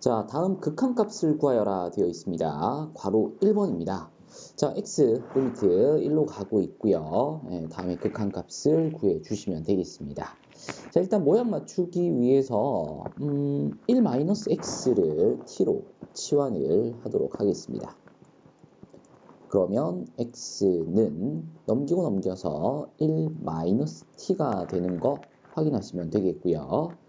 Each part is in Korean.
자, 다음 극한값을 구하여라 되어 있습니다. 괄호 1번입니다. 자, x 리미트 1로 가고 있고요. 예, 다음에 극한값을 구해 주시면 되겠습니다. 자, 일단 모양 맞추기 위해서 음, 1-x를 t로 치환을 하도록 하겠습니다. 그러면 x는 넘기고 넘겨서 1-t가 되는 거 확인하시면 되겠고요.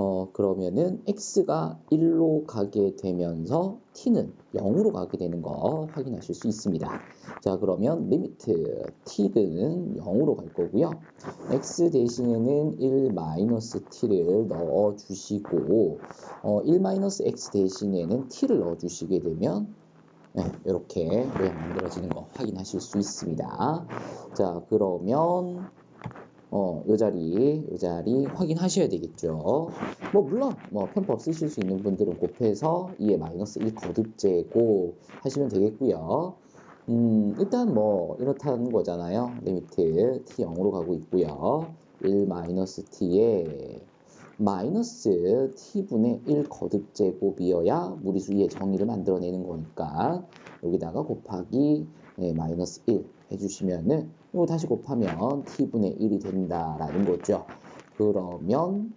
어, 그러면은 x가 1로 가게 되면서 t는 0으로 가게 되는 거 확인하실 수 있습니다. 자, 그러면 리미트 t는 0으로 갈 거고요. x 대신에는 1-t를 넣어 주시고 어, 1-x 대신에는 t를 넣어 주시게 되면 네, 이렇게 모양 만들어지는 거 확인하실 수 있습니다. 자, 그러면 어, 요 자리, 요 자리 확인하셔야 되겠죠. 뭐, 물론, 뭐, 편법 쓰실 수 있는 분들은 곱해서 2에 마이너스 1 거듭제고 하시면 되겠고요. 음, 일단 뭐, 이렇다는 거잖아요. 리미트 t 0으로 가고 있고요. 1 마이너스 t에 마이너스 t분의 1 거듭제곱이어야 무리수 2의 정의를 만들어내는 거니까 여기다가 곱하기 네, 마이너스 1 해주시면은 이거 다시 곱하면 t분의 1이 된다라는 거죠. 그러면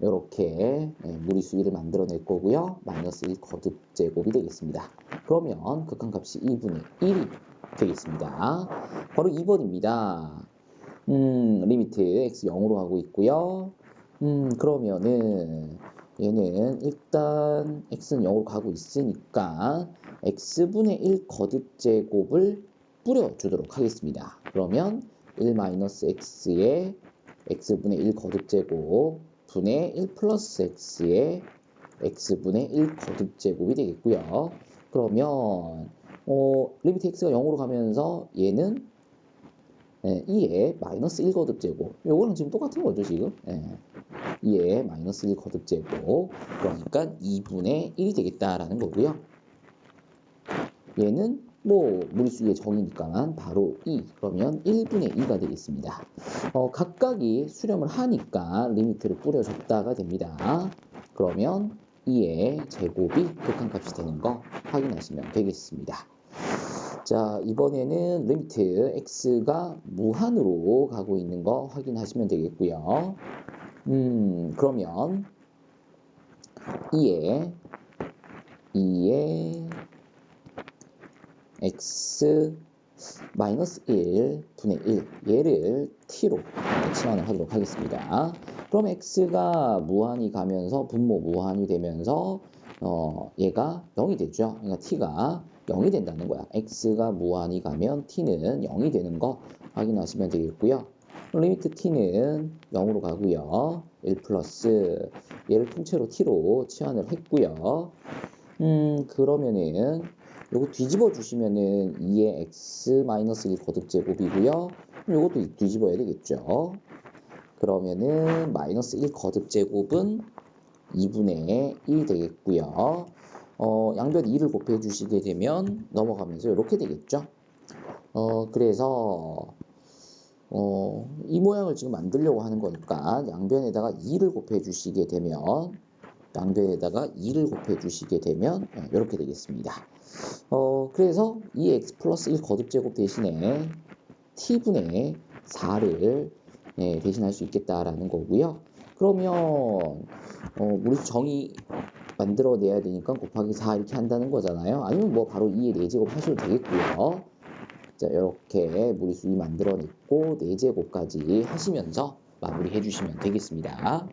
이렇게 네, 무리수 1을 만들어낼 거고요. 마이너스 1 거듭 제곱이 되겠습니다. 그러면 극한값이 2분의 1이 되겠습니다. 바로 2번입니다. 음, 리미트 x 0으로 하고 있고요. 음, 그러면은 얘는 일단 x는 0으로 가고 있으니까 x분의 1 거듭 제곱을 뿌려주도록 하겠습니다. 그러면 1-x에 x분의 1 거듭 제곱 분의 1 플러스 x에 x분의 1 거듭 제곱이 되겠고요. 그러면 어, 리미트 x가 0으로 가면서 얘는 예, 2에 마이너스 1 거듭 제곱 요거는 지금 똑같은 거죠 지금 예, 2에 마이너스 1 거듭 제곱 그러니까 2분의 1이 되겠다라는 거고요. 얘는 뭐 무리수의 정이니까 바로 2 그러면 1분의 2가 되겠습니다. 어, 각각이 수렴을 하니까 리미트를 뿌려줬다가 됩니다. 그러면 2의 제곱이 극한값이 되는 거 확인하시면 되겠습니다. 자 이번에는 리미트 x가 무한으로 가고 있는 거 확인하시면 되겠고요. 음 그러면 2의 2의 x 마이너스 1 분의 1 얘를 t로 치환을 하도록 하겠습니다. 그럼 x가 무한히 가면서 분모 무한이 되면서 어, 얘가 0이 되죠. 그러니까 t가 0이 된다는 거야. x가 무한히 가면 t는 0이 되는 거 확인하시면 되겠고요. 리미트 t는 0으로 가고요. 1 플러스 얘를 통째로 t로 치환을 했고요. 음 그러면은 요거 뒤집어 주시면은 2의 x-1 거듭 제곱이고요. 요것도 뒤집어야 되겠죠. 그러면은 마이너스 1 거듭 제곱은 2분의 1 되겠고요. 어, 양변 2를 곱해 주시게 되면 넘어가면서 이렇게 되겠죠. 어, 그래서 어, 이 모양을 지금 만들려고 하는 거니까 양변에다가 2를 곱해 주시게 되면 양변에다가 2를 곱해 주시게 되면 이렇게 되겠습니다. 어, 그래서 2x 플러스 1 거듭 제곱 대신에 t분의 4를 예, 대신할 수 있겠다라는 거고요. 그러면 어, 우리 정의 만들어내야 되니까 곱하기 4 이렇게 한다는 거잖아요. 아니면 뭐 바로 2의 4제곱 하셔도 되겠고요. 자, 이렇게 무리수 2 만들어냈고 4제곱까지 하시면서 마무리해 주시면 되겠습니다.